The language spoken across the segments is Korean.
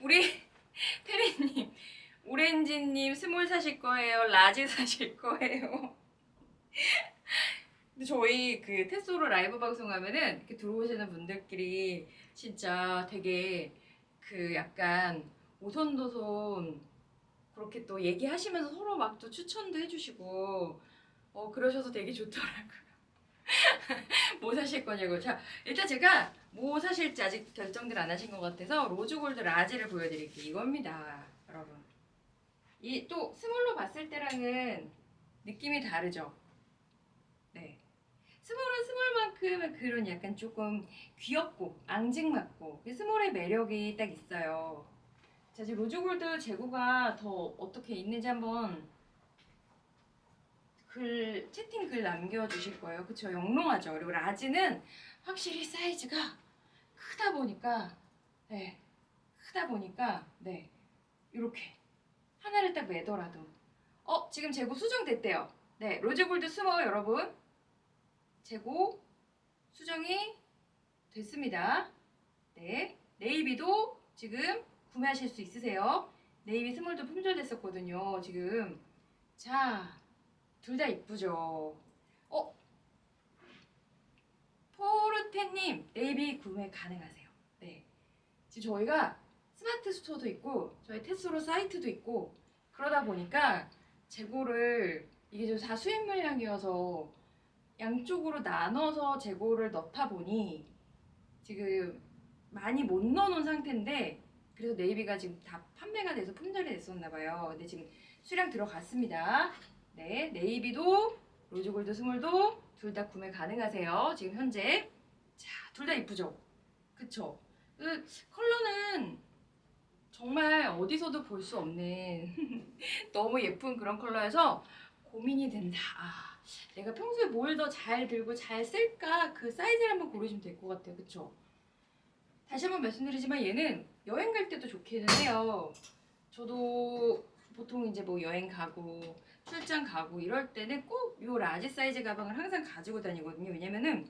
우리 테리님 오렌지님 스몰 사실 거예요? 라지 사실 거예요? 근데 저희 그 테소로 라이브 방송하면은 이렇게 들어오시는 분들끼리 진짜 되게 그 약간 오손도손 그렇게 또 얘기하시면서 서로 막 또 추천도 해주시고 어 그러셔서 되게 좋더라고요. 뭐 사실 거냐고. 자 일단 제가 뭐 사실지 아직 결정들 안 하신 것 같아서 로즈골드 라지를 보여드릴게요. 이겁니다, 여러분. 이 또 스몰로 봤을 때랑은 느낌이 다르죠. 네. 스몰은 스몰만큼 그런 약간 조금 귀엽고 앙증맞고 그 스몰의 매력이 딱 있어요. 자, 지금 로즈골드 재고가 더 어떻게 있는지 한번 글 채팅 글 남겨주실 거예요. 그쵸? 영롱하죠. 그리고 라지는 확실히 사이즈가 크다 보니까 네 크다 보니까 네 이렇게 하나를 딱 매더라도 어 지금 재고 수정됐대요. 네 로즈골드 스몰 여러분 재고 수정이 됐습니다. 네 네이비도 지금 구매하실 수 있으세요. 네이비 스몰도 품절됐었거든요. 지금 자 둘 다 이쁘죠. 어 포르테님 네이비 구매 가능하세요. 네 지금 저희가 스마트 스토어도 있고 저희 테스로 사이트도 있고 그러다 보니까 재고를 이게 좀 다 수입 물량이어서 양쪽으로 나눠서 재고를 넣다 보니 지금 많이 못 넣어놓은 상태인데 그래서 네이비가 지금 다 판매가 돼서 품절이 됐었나 봐요. 근데 지금 수량 들어갔습니다. 네, 네이비도 로즈골드 스몰도 둘 다 구매 가능하세요. 지금 현재 자, 둘 다 이쁘죠? 그쵸? 그 컬러는 정말 어디서도 볼 수 없는 너무 예쁜 그런 컬러여서 고민이 된다. 아, 내가 평소에 뭘 더 잘 들고 잘 쓸까 그 사이즈를 한번 고르시면 될 것 같아요. 그쵸? 다시 한번 말씀드리지만 얘는 여행 갈 때도 좋기는 해요. 저도 보통 이제 뭐 여행 가고 출장 가고 이럴 때는 꼭요 라지 사이즈 가방을 항상 가지고 다니거든요. 왜냐면은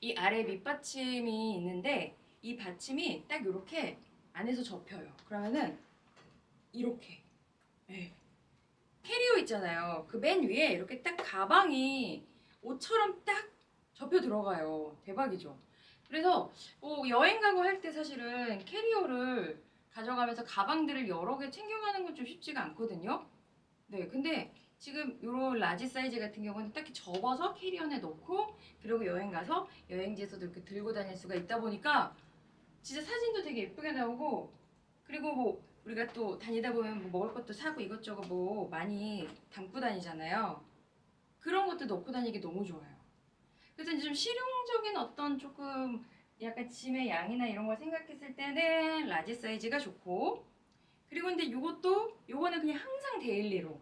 이 아래 밑받침이 있는데 이 받침이 딱 이렇게 안에서 접혀요. 그러면은 이렇게 네. 캐리어 있잖아요. 그 맨 위에 이렇게 딱 가방이 옷처럼 딱 접혀 들어가요. 대박이죠. 그래서 뭐 여행 가고 할 때 사실은 캐리어를 가져가면서 가방들을 여러 개 챙겨가는 건 좀 쉽지가 않거든요. 네, 근데 지금 요런 라지 사이즈 같은 경우는 딱히 접어서 캐리어에 넣고 그리고 여행 가서 여행지에서도 이렇게 들고 다닐 수가 있다 보니까 진짜 사진도 되게 예쁘게 나오고 그리고 뭐 우리가 또 다니다 보면 뭐 먹을 것도 사고 이것저것 뭐 많이 담고 다니잖아요. 그런 것도 넣고 다니기 너무 좋아요. 그래서 이제 좀 실용적인 어떤 조금 약간 짐의 양이나 이런 걸 생각했을 때는 라지 사이즈가 좋고 그리고 근데 이것도 요거는 그냥 항상 데일리로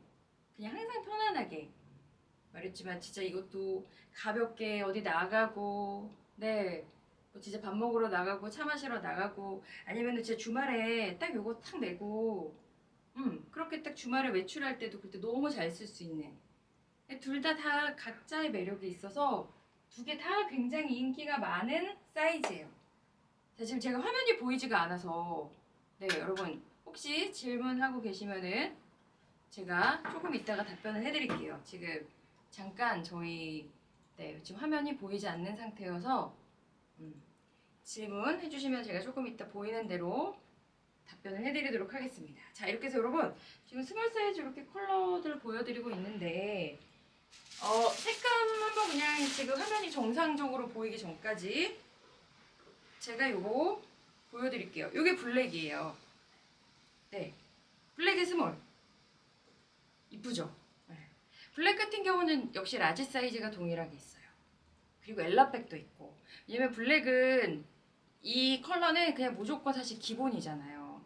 그냥 항상 편안하게 말했지만 진짜 이것도 가볍게 어디 나가고 네. 뭐 진짜 밥 먹으러 나가고 차 마시러 나가고 아니면은 진짜 주말에 딱 요거 탁 메고 음 그렇게 딱 주말에 외출할 때도 그때 너무 잘 쓸 수 있는 둘 다 다 각자의 매력이 있어서 두 개 다 굉장히 인기가 많은 사이즈예요. 자 지금 제가 화면이 보이지가 않아서 네 여러분 혹시 질문하고 계시면은 제가 조금 이따가 답변을 해드릴게요. 지금 잠깐 저희 네 지금 화면이 보이지 않는 상태여서 음, 질문 해 주시면 제가 조금 이따 보이는 대로 답변을 해드리도록 하겠습니다. 자 이렇게 해서 여러분 지금 스몰 사이즈 이렇게 컬러들 보여드리고 있는데 어 색감 한번 그냥 지금 화면이 정상적으로 보이기 전까지 제가 요거 보여드릴게요. 요게 블랙이에요. 네 블랙의 스몰 이쁘죠? 네. 블랙 같은 경우는 역시 라지 사이즈가 동일하게 있어요. 그리고 엘라백도 있고 왜냐면 블랙은 이 컬러는 그냥 무조건 사실 기본이잖아요.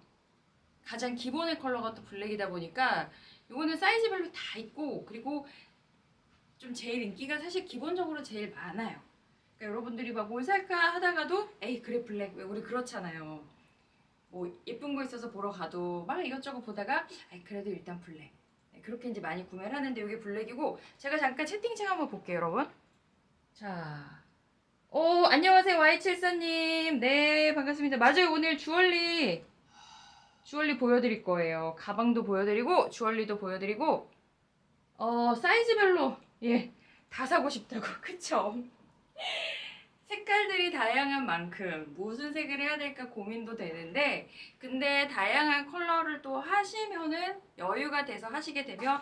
가장 기본의 컬러가 또 블랙이다 보니까 이거는 사이즈별로 다 있고 그리고 좀 제일 인기가 사실 기본적으로 제일 많아요. 그러니까 여러분들이 막 뭘 살까 하다가도 에이 그래 블랙 왜 우리 그렇잖아요. 뭐 예쁜 거 있어서 보러 가도 막 이것저것 보다가 아이 그래도 일단 블랙. 네, 그렇게 이제 많이 구매를 하는데 이게 블랙이고 제가 잠깐 채팅창 한번 볼게요 여러분. 자, 오 안녕하세요 Y74님. 네 반갑습니다. 맞아요 오늘 주얼리 주얼리 보여드릴 거예요. 가방도 보여드리고 주얼리도 보여드리고 어 사이즈별로 예 다 사고 싶다고 그쵸? 색깔들이 다양한 만큼 무슨 색을 해야 될까 고민도 되는데 근데 다양한 컬러를 또 하시면은 여유가 돼서 하시게 되면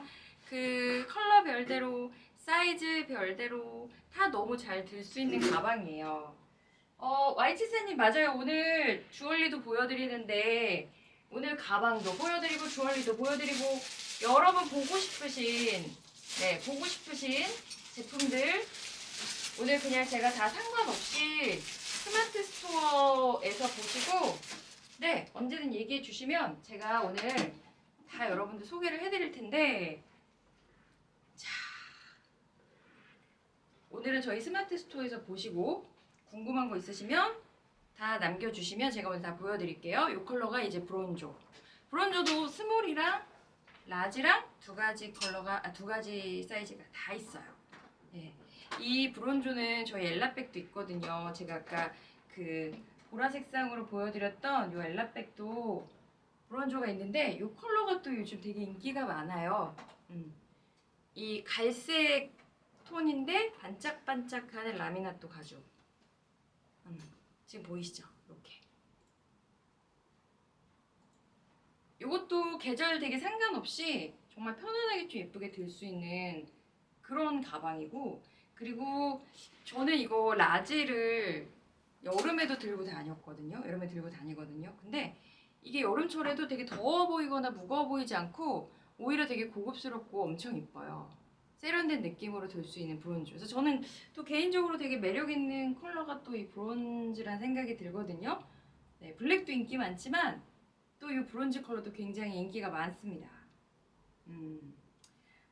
그 컬러 별대로 사이즈 별대로 다 너무 잘 들 수 있는 가방이에요. 어 와이치세님 맞아요. 오늘 주얼리도 보여드리는데 오늘 가방도 보여드리고 주얼리도 보여드리고 여러분 보고 싶으신 네 보고 싶으신 제품들 오늘 그냥 제가 다 상관없이 스마트 스토어에서 보시고 네 언제든 얘기해 주시면 제가 오늘 다 여러분들 소개를 해드릴 텐데 자 오늘은 저희 스마트 스토어에서 보시고 궁금한 거 있으시면 다 남겨주시면 제가 오늘 다 보여드릴게요. 이 컬러가 이제 브론조. 브론조도 스몰이랑 라지랑 두 가지 컬러가 아, 두 가지 사이즈가 다 있어요. 네. 이 브론조는 저희 엘라백도 있거든요. 제가 아까 그 보라 색상으로 보여드렸던 이 엘라백도 브론조가 있는데 이 컬러가 또 요즘 되게 인기가 많아요. 음. 이 갈색 톤인데 반짝반짝하는 라미나또 가죽. 음. 지금 보이시죠? 이렇게. 이것도 계절 되게 상관없이 정말 편안하게 좀 예쁘게 들 수 있는 그런 가방이고 그리고 저는 이거 라지를 여름에도 들고 다녔거든요. 여름에 들고 다니거든요. 근데 이게 여름철에도 되게 더워 보이거나 무거워 보이지 않고 오히려 되게 고급스럽고 엄청 이뻐요. 세련된 느낌으로 들 수 있는 브론즈. 그래서 저는 또 개인적으로 되게 매력 있는 컬러가 또 이 브론즈란 생각이 들거든요. 네, 블랙도 인기 많지만 또 이 브론즈 컬러도 굉장히 인기가 많습니다. 음,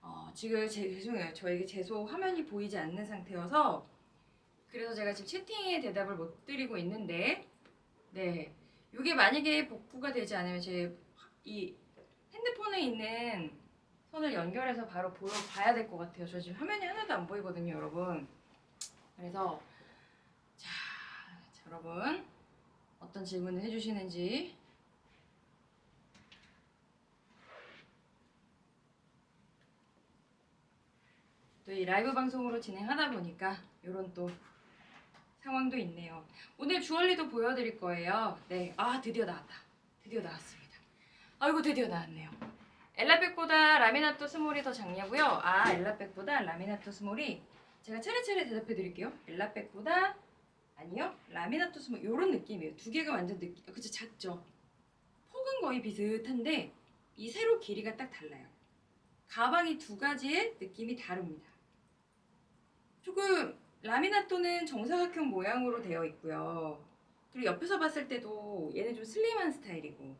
어, 지금 제, 죄송해요. 저에게 제소 화면이 보이지 않는 상태여서 그래서 제가 지금 채팅에 대답을 못 드리고 있는데 네, 이게 만약에 복구가 되지 않으면 제 이 핸드폰에 있는 선을 연결해서 바로 보여 봐야 될 것 같아요. 저 지금 화면이 하나도 안 보이거든요, 여러분. 그래서 자, 자, 여러분 어떤 질문을 해주시는지 또 이 라이브 방송으로 진행하다 보니까 이런 또 상황도 있네요. 오늘 주얼리도 보여드릴 거예요. 네, 아 드디어 나왔다. 드디어 나왔습니다. 아이고 드디어 나왔네요. 엘라백보다 라미나토 스몰이 더 작냐고요? 아 엘라백보다 라미나토 스몰이 제가 차례차례 대답해 드릴게요. 엘라백보다 아니요 라미나토 스몰 이런 느낌이에요. 두 개가 완전 느낌 그쵸 작죠. 폭은 거의 비슷한데 이 세로 길이가 딱 달라요. 가방이 두 가지의 느낌이 다릅니다. 조금 라미나토는 정사각형 모양으로 되어 있고요. 그리고 옆에서 봤을 때도 얘는 좀 슬림한 스타일이고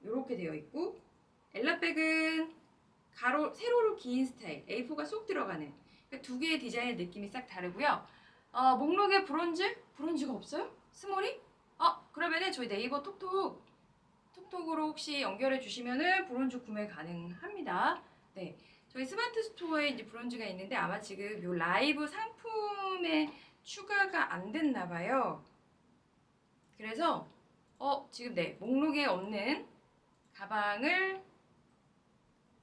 이렇게 되어 있고 엘라백은 가로 세로로 긴 스타일 A4가 쏙 들어가는 그두 개의 디자인의 느낌이 싹 다르고요. 어, 목록에 브론즈? 브론즈가 없어요? 스몰이? 어 그러면은 저희 네이버 톡톡 톡톡으로 혹시 연결해 주시면은 브론즈 구매 가능합니다. 네. 저희 스마트 스토어에 이제 브론즈가 있는데 아마 지금 요 라이브 상품에 추가가 안 됐나 봐요. 그래서 어 지금 네 목록에 없는 가방을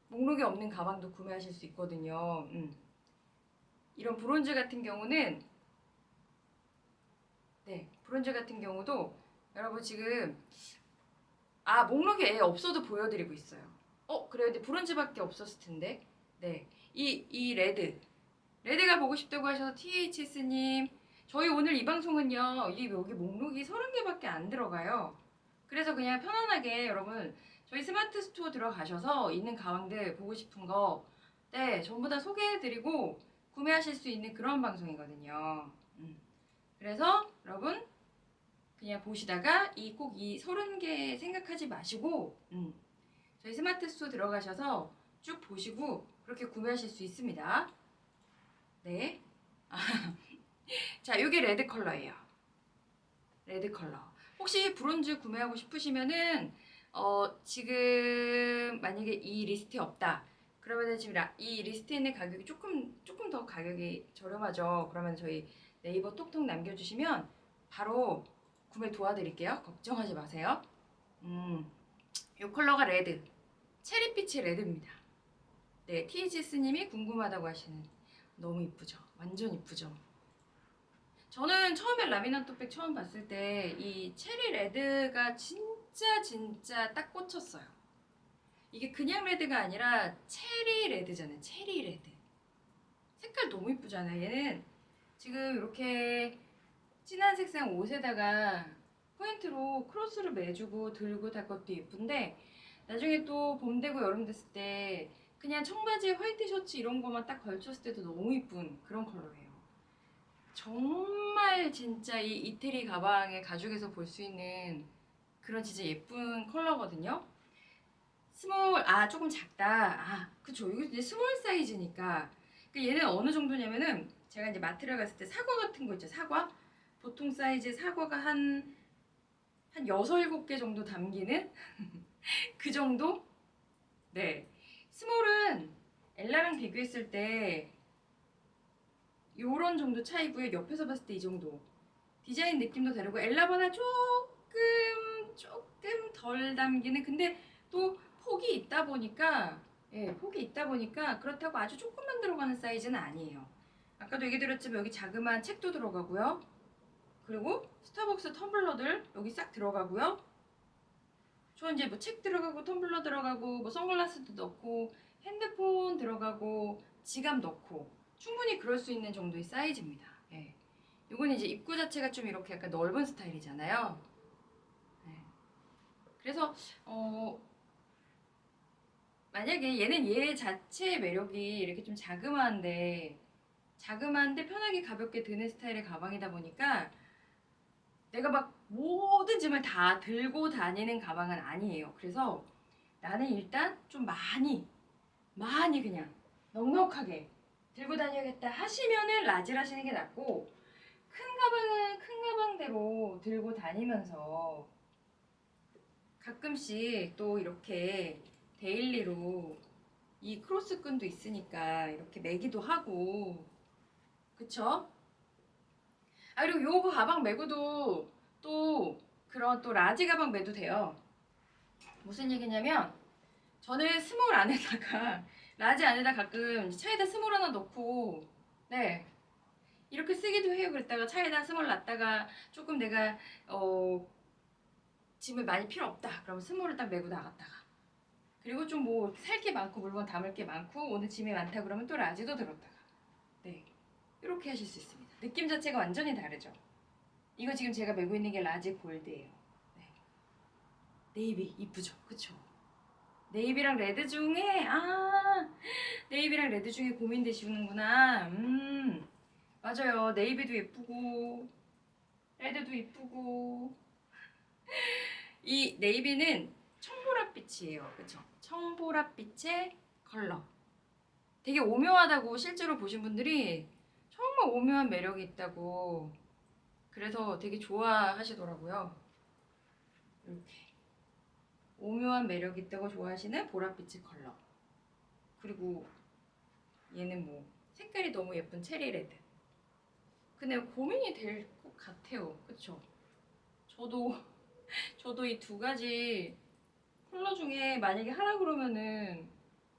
목록에 없는 가방도 구매하실 수 있거든요. 음. 이런 브론즈 같은 경우는 네 브론즈 같은 경우도 여러분 지금 아 목록에 애 없어도 보여드리고 있어요. 어 그래요 근데 브론즈밖에 없었을 텐데 네 이 이 레드 레드가 보고 싶다고 하셔서 THS님 저희 오늘 이 방송은요 이 여기 목록이 30개밖에 안 들어가요. 그래서 그냥 편안하게 여러분 저희 스마트 스토어 들어가셔서 있는 가방들 보고 싶은 거, 네, 전부 다 소개해드리고 구매하실 수 있는 그런 방송이거든요. 음. 그래서 여러분 그냥 보시다가 이 꼭이 30개 생각하지 마시고 음. 저희 스마트 스토어 들어가셔서 쭉 보시고 그렇게 구매하실 수 있습니다. 네. 자, 이게 레드 컬러예요. 레드 컬러. 혹시 브론즈 구매하고 싶으시면은 어, 지금 만약에 이 리스트에 없다. 그러면은 지금 라- 이 리스트에 있는 가격이 조금 조금 더 가격이 저렴하죠. 그러면 저희 네이버 톡톡 남겨주시면 바로 구매 도와드릴게요. 걱정하지 마세요. 음, 이 컬러가 레드. 체리빛의 레드입니다. 네, THS님이 궁금하다고 하시는 너무 이쁘죠? 완전 이쁘죠? 저는 처음에 라미나토백 처음 봤을 때 이 체리 레드가 진짜 진짜 딱 꽂혔어요. 이게 그냥 레드가 아니라 체리 레드잖아요. 체리 레드. 색깔 너무 이쁘잖아요. 얘는 지금 이렇게 진한 색상 옷에다가 포인트로 크로스를 매주고 들고 달 것도 예쁜데 나중에 또 봄 되고 여름 됐을 때 그냥 청바지에 화이트 셔츠 이런 거만 딱 걸쳤을 때도 너무 이쁜 그런 컬러예요. 정말 진짜 이 이태리 가방의 가죽에서 볼 수 있는 그런 진짜 예쁜 컬러거든요. 스몰 아 조금 작다. 아 그쵸 이거 이제 스몰 사이즈니까 그 얘는 어느 정도냐면은 제가 이제 마트를 갔을 때 사과 같은 거 있죠 사과 보통 사이즈 사과가 한한 여섯 일곱 개 정도 담기는 그 정도 네 스몰은 엘라랑 비교했을 때 요런 정도 차이고요. 옆에서 봤을 때 이 정도. 디자인 느낌도 다르고 엘라보다 조금 조금 덜 담기는 근데 또 폭이 있다 보니까 예, 폭이 있다 보니까 그렇다고 아주 조금만 들어가는 사이즈는 아니에요. 아까도 얘기 드렸지만 여기 자그마한 책도 들어가고요. 그리고 스타벅스 텀블러들 여기 싹 들어가고요. 저 이제 뭐 책 들어가고 텀블러 들어가고 뭐 선글라스도 넣고 핸드폰 들어가고 지갑 넣고 충분히 그럴 수 있는 정도의 사이즈입니다. 예. 이건 이제 입구 자체가 좀 이렇게 약간 넓은 스타일이잖아요. 예. 그래서 어 만약에 얘는 얘 자체의 매력이 이렇게 좀 자그마한데 자그마한데 편하게 가볍게 드는 스타일의 가방이다 보니까 내가 막 모든 짐을 다 들고 다니는 가방은 아니에요. 그래서 나는 일단 좀 많이 많이 그냥 넉넉하게 들고 다녀야겠다 하시면은 라지를 하시는 게 낫고 큰 가방은 큰 가방대로 들고 다니면서 가끔씩 또 이렇게 데일리로 이 크로스 끈도 있으니까 이렇게 매기도 하고 그쵸? 아 그리고 요거 가방 메고도 또 그런 또 라지 가방 매도 돼요 무슨 얘기냐면 저는 스몰 안에다가 라지 안에다 가끔 차에다 스몰 하나 넣고 네 이렇게 쓰기도 해요. 그랬다가 차에다 스몰 놨다가 조금 내가 어 짐을 많이 필요 없다. 그러면 스몰을 딱 메고 나갔다가 그리고 좀 뭐 살 게 많고 물건 담을 게 많고 오늘 짐이 많다 그러면 또 라지도 들었다가 네 이렇게 하실 수 있습니다. 느낌 자체가 완전히 다르죠. 이거 지금 제가 메고 있는 게 라지 골드예요. 네. 네이비 이쁘죠, 그쵸? 네이비랑 레드 중에 아 네이비랑 레드 중에 고민되시는구나. 음 맞아요. 네이비도 예쁘고 레드도 예쁘고 이 네이비는 청보랏빛이에요. 그쵸? 청보랏빛의 컬러. 되게 오묘하다고 실제로 보신 분들이 정말 오묘한 매력이 있다고 그래서 되게 좋아하시더라고요. 이렇게. 오묘한 매력이 있다고 좋아하시는 보랏빛의 컬러. 그리고 얘는 뭐 색깔이 너무 예쁜 체리 레드. 근데 고민이 될 것 같아요. 그쵸? 저도 저도 이 두 가지 컬러 중에 만약에 하라 그러면은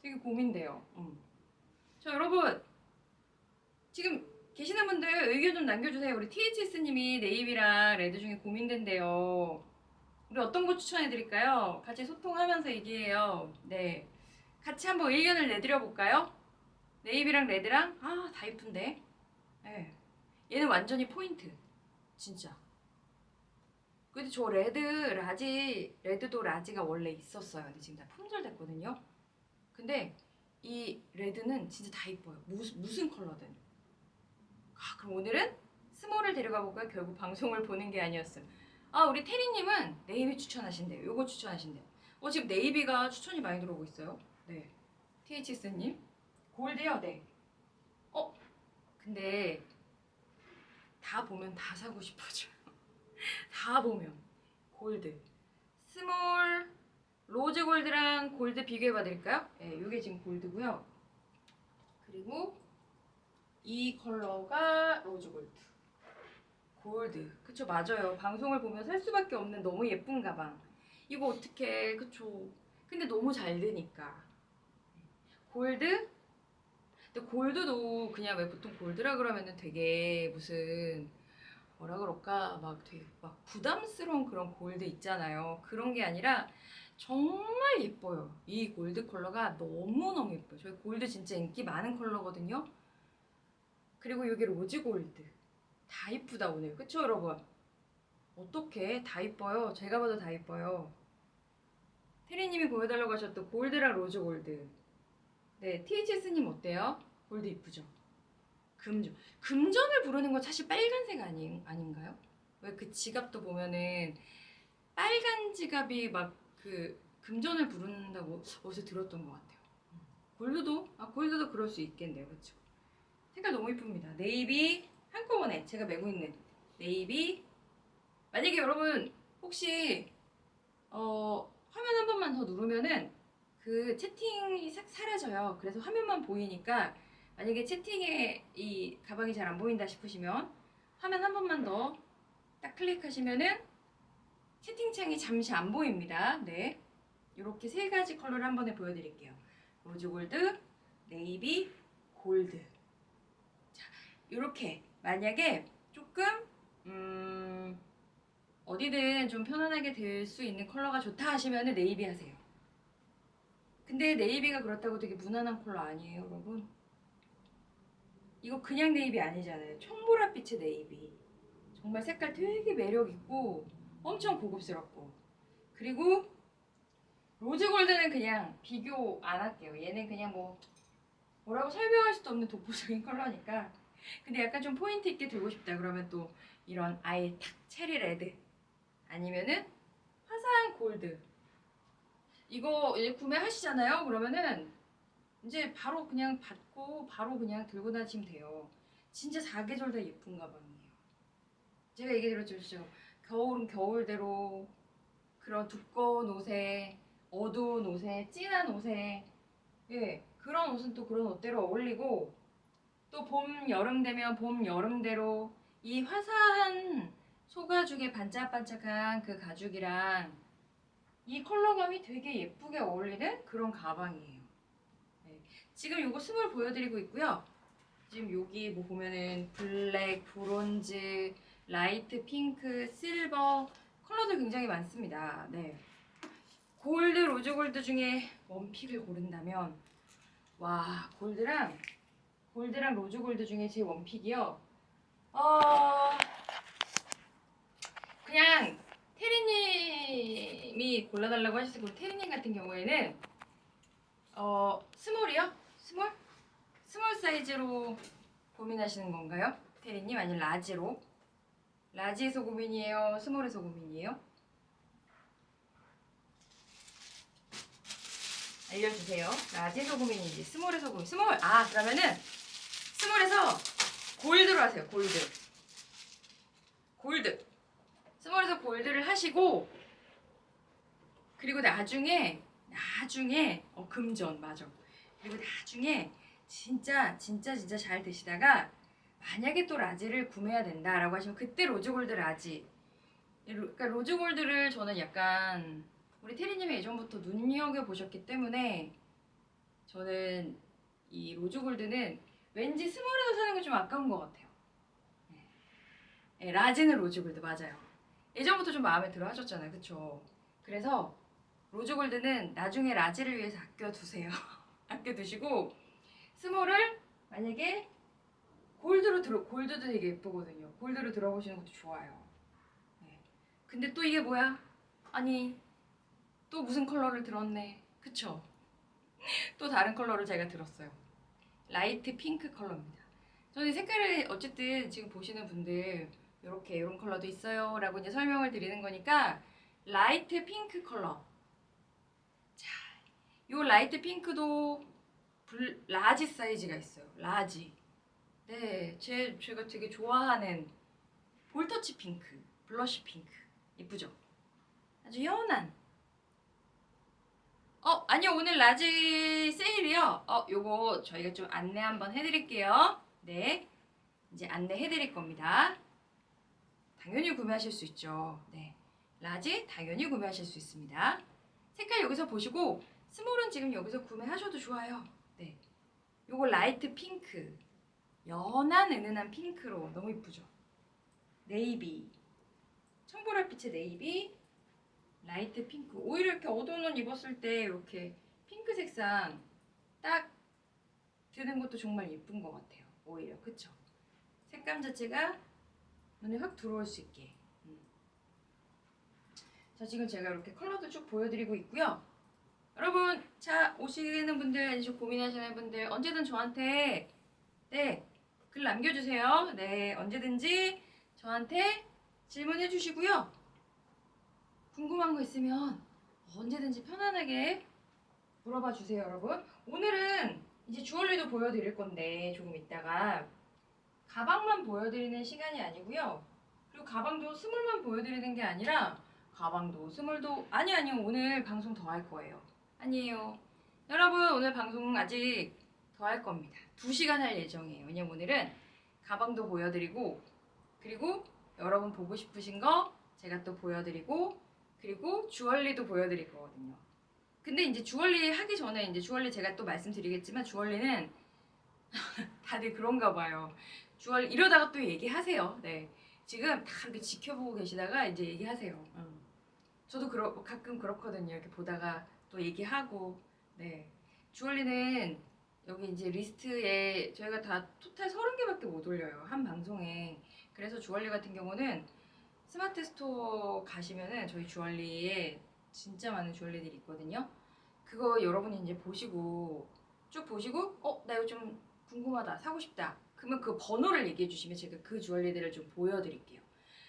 되게 고민돼요. 음. 자 여러분 지금 계시는 분들 의견 좀 남겨주세요. 우리 THS님이 네이비랑 레드 중에 고민된대요. 우리 어떤 거 추천해 드릴까요? 같이 소통하면서 얘기해요. 네. 같이 한번 의견을 내드려 볼까요? 네이비랑 레드랑 아, 다 이쁜데. 네. 얘는 완전히 포인트. 진짜. 근데 저 레드 라지 레드도 라지가 원래 있었어요. 근데 지금 다 품절됐거든요. 근데 이 레드는 진짜 다 이뻐요. 무슨 무슨 컬러든. 아, 그럼 오늘은 스몰을 데려가 볼까요? 결국 방송을 보는 게 아니었음. 아 우리 테리님은 네이비 추천하신대요. 요거 추천하신대요. 어 지금 네이비가 추천이 많이 들어오고 있어요. 네. THS님 골드요. 네. 어 근데 다 보면 다 사고 싶어져요. 다 보면 골드, 스몰, 로즈 골드랑 골드 비교해 봐 드릴까요? 네, 이게 지금 골드고요. 그리고 이 컬러가 로즈 골드. 골드. 그쵸, 맞아요. 방송을 보면 살 수밖에 없는 너무 예쁜 가방. 이거 어떻게 그쵸? 근데 너무 잘 되니까 골드? 근데 골드도 그냥 왜 보통 골드라 그러면은 되게 무슨 뭐라 그럴까 막 되게 막 부담스러운 그런 골드 있잖아요. 그런 게 아니라 정말 예뻐요. 이 골드 컬러가 너무너무 예뻐요. 저희 골드 진짜 인기 많은 컬러거든요. 그리고 여기 로즈 골드. 다 이쁘다 오늘. 그쵸 여러분? 어떻게 다 이뻐요. 제가 봐도 다 이뻐요. 테리님이 보여달라고 하셨던 골드랑 로즈 골드. 네, THS님 어때요? 골드 이쁘죠? 금전. 금전을 부르는 건 사실 빨간색 아니, 아닌가요? 왜 그 지갑도 보면은 빨간 지갑이 막 그 금전을 부른다고 어디서 들었던 것 같아요. 골드도? 아, 골드도 그럴 수 있겠네요. 그쵸? 색깔 너무 이쁩니다. 네이비 한꺼번에 제가 메고 있는 네이비 만약에 여러분 혹시 어, 화면 한 번만 더 누르면은 그 채팅이 싹 사라져요. 그래서 화면만 보이니까 만약에 채팅에 이 가방이 잘 안 보인다 싶으시면 화면 한 번만 더 딱 클릭하시면은 채팅창이 잠시 안 보입니다. 네. 이렇게 세 가지 컬러를 한 번에 보여드릴게요. 로즈 골드, 네이비, 골드. 자, 이렇게 만약에 조금 음, 어디든 좀 편안하게 들 수 있는 컬러가 좋다 하시면 은 네이비 하세요. 근데 네이비가 그렇다고 되게 무난한 컬러 아니에요, 여러분. 이거 그냥 네이비 아니잖아요. 청보랏빛의 네이비. 정말 색깔 되게 매력 있고 엄청 고급스럽고 그리고 로즈 골드는 그냥 비교 안 할게요. 얘는 그냥 뭐 뭐라고 설명할 수도 없는 독보적인 컬러니까 근데 약간 좀 포인트 있게 들고 싶다 그러면 또 이런 아예 탁 체리 레드 아니면은 화사한 골드 이거 구매하시잖아요. 그러면은 이제 바로 그냥 받고 바로 그냥 들고 다니시면 돼요. 진짜 사계절 다 예쁜 가방이에요. 제가 얘기 들었죠. 겨울은 겨울대로 그런 두꺼운 옷에 어두운 옷에 진한 옷에 예 그런 옷은 또 그런 옷대로 어울리고 또 봄 여름 되면 봄 여름대로 이 화사한 소가죽에 반짝반짝한 그 가죽이랑 이 컬러감이 되게 예쁘게 어울리는 그런 가방이에요. 네. 지금 요거 스몰 보여드리고 있고요. 지금 여기 뭐 보면은 블랙, 브론즈, 라이트 핑크, 실버 컬러도 굉장히 많습니다. 네. 골드, 로즈 골드 중에 원픽을 고른다면 와 골드랑 골드랑 로즈 골드 중에 제 원픽이요. 어 그냥 테리님이 골라달라고 하셨을 고 테리님 같은 경우에는 어 스몰이요? 스몰? 스몰 사이즈로 고민하시는 건가요? 테리님 아니면 라지로? 라지에서 고민이에요? 스몰에서 고민이에요? 알려주세요. 라지에서 고민인지 스몰에서 고민. 스몰. 아 그러면은 스몰에서 골드로 하세요. 골드. 골드. 스몰에서 골드를 하시고 그리고 나중에 나중에 어 금전 맞아. 그리고 나중에 진짜 진짜 진짜 잘 되시다가 만약에 또 라지를 구매해야 된다라고 하시면 그때 로즈골드 라지. 로- 그러니까 로즈골드를 저는 약간 우리 테리님이 예전부터 눈여겨 보셨기 때문에 저는 이 로즈골드는 왠지 스몰에서 사는 게 좀 아까운 것 같아요. 네. 네, 라지는 로즈골드 맞아요. 예전부터 좀 마음에 들어 하셨잖아요, 그쵸? 그래서 로즈골드는 나중에 라지를 위해서 아껴두세요. 아껴두시고 스몰을 만약에 골드로 들어 골드도 되게 예쁘거든요. 골드로 들어보시는 것도 좋아요. 네. 근데 또 이게 뭐야? 아니 또 무슨 컬러를 들었네. 그쵸? 또 다른 컬러를 제가 들었어요. 라이트 핑크 컬러입니다. 저는 이 색깔을 어쨌든 지금 보시는 분들 이렇게 이런 컬러도 있어요. 라고 이제 설명을 드리는 거니까 라이트 핑크 컬러. 자, 요 라이트 핑크도 불, 라지 사이즈가 있어요. 라지. 네, 제, 제가 되게 좋아하는 볼터치 핑크, 블러쉬 핑크. 이쁘죠? 아주 연한. 어, 아니요. 오늘 라지 세일이요. 어, 요거 저희가 좀 안내 한번 해드릴게요. 네. 이제 안내해 드릴 겁니다. 당연히 구매하실 수 있죠. 네. 라지 당연히 구매하실 수 있습니다. 색깔 여기서 보시고 스몰은 지금 여기서 구매하셔도 좋아요. 네. 요거 라이트 핑크. 연한 은은한 핑크로 너무 이쁘죠? 네이비. 청보랏빛의 네이비. 라이트 핑크. 오히려 이렇게 어두운 옷 입었을 때 이렇게 핑크 색상 딱 드는 것도 정말 예쁜 것 같아요. 오히려 그쵸? 색감 자체가 눈에 확 들어올 수 있게. 음. 자 지금 제가 이렇게 컬러도 쭉 보여드리고 있고요. 여러분 자 오시는 분들 아니면 고민하시는 분들 언제든 저한테 네글 남겨주세요. 네 언제든지 저한테 질문해 주시고요. 궁금한 거 있으면 언제든지 편안하게 물어봐 주세요, 여러분. 오늘은 이제 주얼리도 보여드릴 건데 조금 있다가 가방만 보여드리는 시간이 아니고요. 그리고 가방도 스물만 보여드리는 게 아니라 가방도 스물도 아니 아니요 오늘 방송 더 할 거예요. 아니에요. 여러분 오늘 방송 아직 더 할 겁니다. 2시간 할 예정이에요. 왜냐면 오늘은 가방도 보여드리고 그리고 여러분 보고 싶으신 거 제가 또 보여드리고 그리고 주얼리도 보여드릴 거거든요. 근데 이제 주얼리 하기 전에 이제 주얼리 제가 또 말씀드리겠지만 주얼리는 다들 그런가 봐요. 주얼리 이러다가 또 얘기하세요. 네. 지금 다 이렇게 지켜보고 계시다가 이제 얘기하세요. 음. 저도 그러, 가끔 그렇거든요. 이렇게 보다가 또 얘기하고. 네. 주얼리는 여기 이제 리스트에 저희가 다 토탈 30개밖에 못 올려요. 한 방송에. 그래서 주얼리 같은 경우는 스마트 스토어 가시면은 저희 주얼리에 진짜 많은 주얼리들이 있거든요. 그거 여러분이 이제 보시고 쭉 보시고 어 나 이거 좀 궁금하다 사고 싶다. 그러면 그 번호를 얘기해 주시면 제가 그 주얼리들을 좀 보여드릴게요.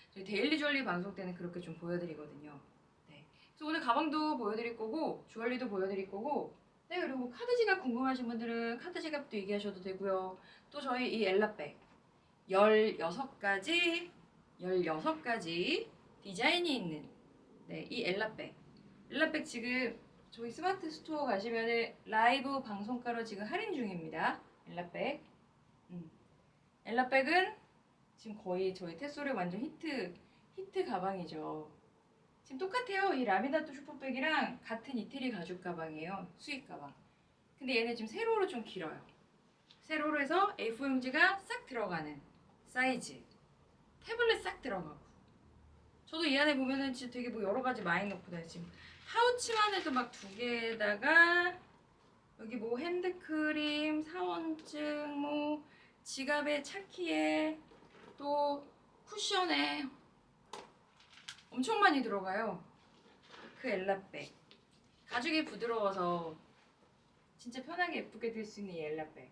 저희 데일리 주얼리 방송 때는 그렇게 좀 보여드리거든요. 네. 그래서 오늘 가방도 보여드릴 거고 주얼리도 보여드릴 거고 네 그리고 카드 지갑 궁금하신 분들은 카드 지갑도 얘기하셔도 되고요. 또 저희 이 엘라백 16가지 16가지 디자인이 있는 네, 이 엘라백 엘라백 지금 저희 스마트 스토어 가시면은 라이브 방송가로 지금 할인 중입니다. 엘라백. 음. 엘라백은 지금 거의 저희 테솔의 완전 히트 히트 가방이죠. 지금 똑같아요. 이 라미나토 슈퍼백이랑 같은 이태리 가죽 가방이에요. 수입 가방. 근데 얘는 지금 세로로 좀 길어요. 세로로 해서 A4 용지가 싹 들어가는 사이즈. 태블릿 싹 들어가고. 저도 이 안에 보면은 진짜 되게 뭐 여러 가지 많이 넣고 다녀요. 지금 파우치만 해도 막 두 개에다가 여기 뭐 핸드크림, 사원증, 뭐 지갑에 차키에 또 쿠션에 엄청 많이 들어가요. 그 엘라백. 가죽이 부드러워서 진짜 편하게 예쁘게 들 수 있는 이 엘라백.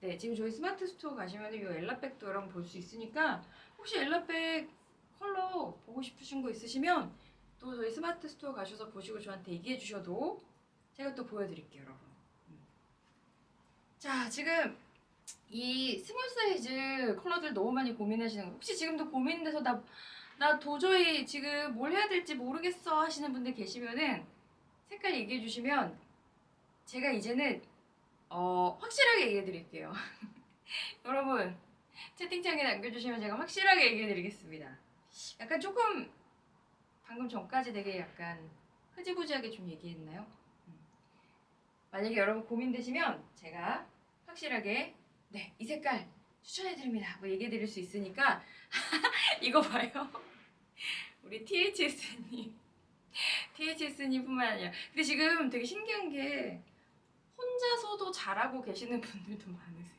네, 지금 저희 스마트 스토어 가시면 이 엘라백도 여러분 볼수 있으니까 혹시 엘라백 컬러 보고 싶으신 거 있으시면 또 저희 스마트 스토어 가셔서 보시고 저한테 얘기해 주셔도 제가 또 보여드릴게요, 여러분. 음. 자, 지금 이 스몰 사이즈 컬러들 너무 많이 고민하시는 거 혹시 지금도 고민돼서 나, 나 도저히 지금 뭘 해야 될지 모르겠어 하시는 분들 계시면은 색깔 얘기해 주시면 제가 이제는 어, 확실하게 얘기해 드릴게요. 여러분 채팅창에 남겨주시면 제가 확실하게 얘기해 드리겠습니다. 약간 조금 방금 전까지 되게 약간 흐지부지하게 좀 얘기했나요? 음. 만약에 여러분 고민되시면 제가 확실하게 네, 이 색깔 추천해드립니다. 뭐 얘기해드릴 수 있으니까 이거 봐요. 우리 THS님, THS님뿐만 아니라 근데 지금 되게 신기한 게 혼자서도 잘하고 계시는 분들도 많으세요.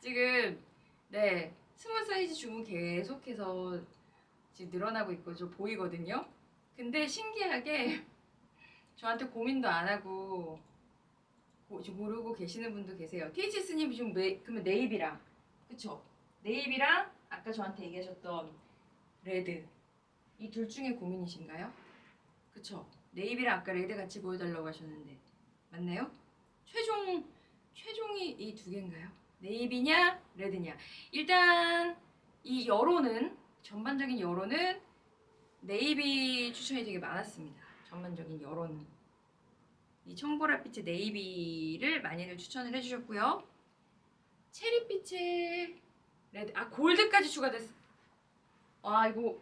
지금 네 스몰 사이즈 주문 계속해서 지금 늘어나고 있고 저 보이거든요. 근데 신기하게 저한테 고민도 안 하고 모르고 계시는 분도 계세요. THS님 지금 네, 그러면 네이비랑 그쵸? 네이비랑 아까 저한테 얘기하셨던 레드 이 둘 중에 고민이신가요? 그쵸? 네이비랑 아까 레드 같이 보여달라고 하셨는데 맞나요? 최종 최종이 이 두 개인가요? 네이비냐 레드냐 일단 이 여론은 전반적인 여론은 네이비 추천이 되게 많았습니다. 전반적인 여론은 이 청보랏빛의 네이비를 많이들 추천을 해주셨고요. 체리빛의 레드 아 골드까지 추가됐어. 아 이거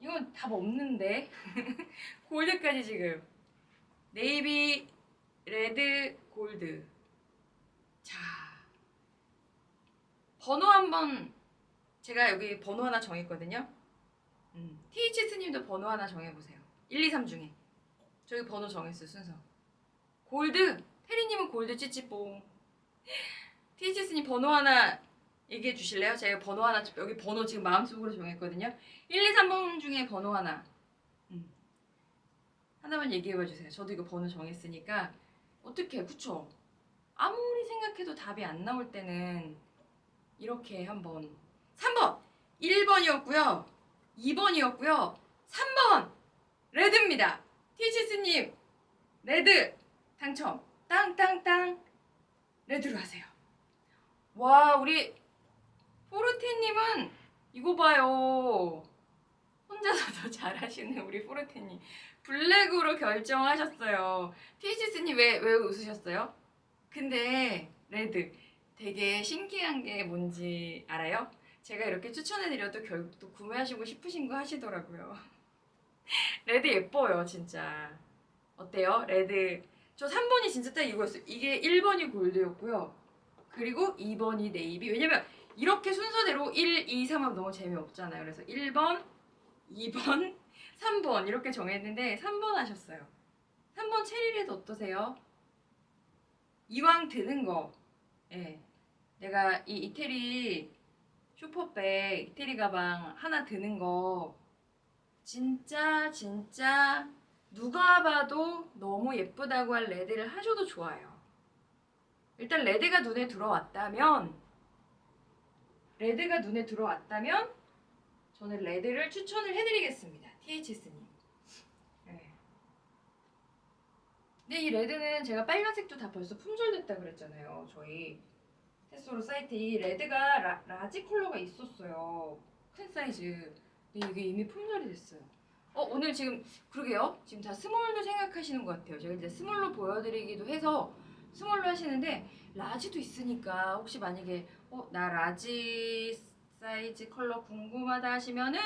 이건 답 없는데 골드까지 지금 네이비 레드 골드 자 번호 한번 제가 여기 번호 하나 정했거든요. 음, THS님도 번호 하나 정해보세요. 1, 2, 3 중에. 저희 번호 정했어요 순서. 골드! 테리님은 골드 찌찌뽕. THS님 번호 하나 얘기해 주실래요? 제가 번호 하나 여기 번호 지금 마음속으로 정했거든요. 1, 2, 3번 중에 번호 하나. 음. 하나만 얘기해 봐 주세요. 저도 이거 번호 정했으니까. 어떻게 그쵸? 아무리 생각해도 답이 안 나올 때는 이렇게 한번. 3번. 1번이었고요. 2번이었고요. 3번. 레드입니다. THS님 레드. 당첨. 땅땅땅. 레드로 하세요. 와 우리 포르테님은 이거 봐요. 혼자서 더 잘하시는 우리 포르테님. 블랙으로 결정하셨어요. THS님 왜, 왜 웃으셨어요? 근데 레드 되게 신기한 게 뭔지 알아요? 제가 이렇게 추천해드려도 결국 또 구매하시고 싶으신 거 하시더라고요. 레드 예뻐요 진짜. 어때요? 레드. 저 3번이 진짜 딱 이거였어요. 이게 1번이 골드였고요. 그리고 2번이 네이비. 왜냐면 이렇게 순서대로 1, 2, 3 하면 너무 재미없잖아요. 그래서 1번, 2번, 3번 이렇게 정했는데 3번 하셨어요. 3번 체리레드 어떠세요? 이왕 드는 거. 예. 내가 이 이태리 슈퍼백 이태리 가방 하나 드는 거 진짜 진짜 누가 봐도 너무 예쁘다고 할 레드를 하셔도 좋아요. 일단 레드가 눈에 들어왔다면 레드가 눈에 들어왔다면 저는 레드를 추천을 해드리겠습니다. THS님. 네. 근데 이 레드는 제가 빨간색도 다 벌써 품절됐다 그랬잖아요. 저희 테소로 사이트 이 레드가 라, 라지 컬러가 있었어요. 큰 사이즈. 근데 이게 이미 품절이 됐어요. 어 오늘 지금 그러게요. 지금 다 스몰로 생각하시는 것 같아요. 제가 이제 스몰로 보여드리기도 해서 스몰로 하시는데 라지도 있으니까 혹시 만약에 어 나 라지 사이즈 컬러 궁금하다 하시면은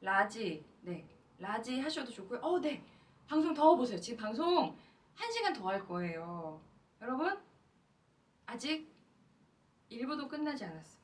라지 네 라지 하셔도 좋고요. 어 네 방송 더 보세요. 지금 방송 한 시간 더 할 거예요. 여러분 아직 일부도 끝나지 않았어요.